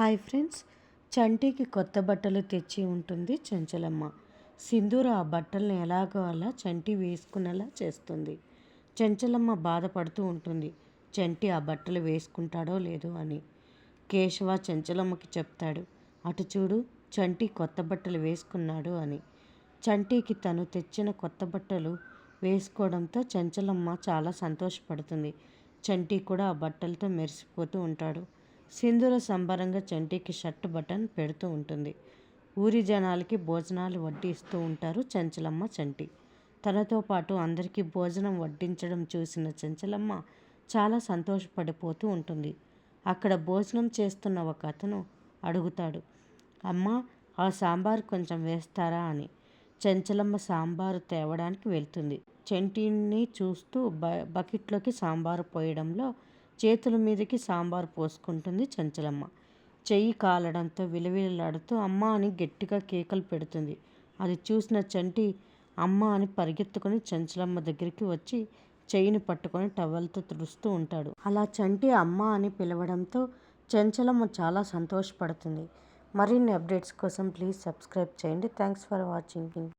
Hi friends. చంటికి కొత్త బట్టలు తెచ్చి ఉంటుంది చెంచలమ్మ. సింధూర ఆ బట్టల్ని ఎలాగో అలా చంటి వేసుకునేలా చేస్తుంది. చెంచలమ్మ బాధపడుతూ ఉంటుంది. చంటి ఆ బట్టలు వేసుకుంటాడో లేదో అని. కేశవ చంచలమ్మకి చెప్తాడు. అటు చూడు చంటి కొత్త బట్టలు వేసుకున్నాడు అని. చంటికి తను తెచ్చిన కొత్త బట్టలు వేసుకోవడంతో చంచలమ్మ చాలా సంతోషపడుతుంది. చంటి కూడా ఆ బట్టలతో మెరిసిపోతూ ఉంటాడు. సింధూర సంబరంగా చంటికి షర్ట్ బటన్ పెడుతూ ఉంటుంది. ఊరి జనాలకి భోజనాలు వడ్డిస్తూ ఉంటారు చెంచలమ్మ చంటి. తనతో పాటు అందరికీ భోజనం వడ్డించడం చూసిన చెంచలమ్మ చాలా సంతోషపడిపోతూ ఉంటుంది. అక్కడ భోజనం చేస్తున్న ఒక అతను అడుగుతాడు అమ్మ ఆ సాంబార్ కొంచెం వేస్తారా? అని. చెంచలమ్మ సాంబారు తేవడానికి వెళ్తుంది. చెంటిని చూస్తూ బ బకెట్లోకి సాంబారు పోయడంలో చేతుల మీదకి సాంబార్ పోసుకుంటుంది చంచలమ్మ. చెయ్యి కాలడంతో విలవిలలాడుతూ అమ్మ అని గట్టిగా కేకలు పెడుతుంది. అది చూసిన చంటి అమ్మ అని పరిగెత్తుకొని చంచలమ్మ దగ్గరికి వచ్చి చెయ్యిని పట్టుకొని టవల్తో తుడుస్తూ ఉంటాడు. అలా చంటి అమ్మ అని పిలవడంతో చంచలమ్మ చాలా సంతోషపడుతుంది. మరిన్ని అప్డేట్స్ కోసం ప్లీజ్ సబ్స్క్రైబ్ చేయండి. Thanks for watching.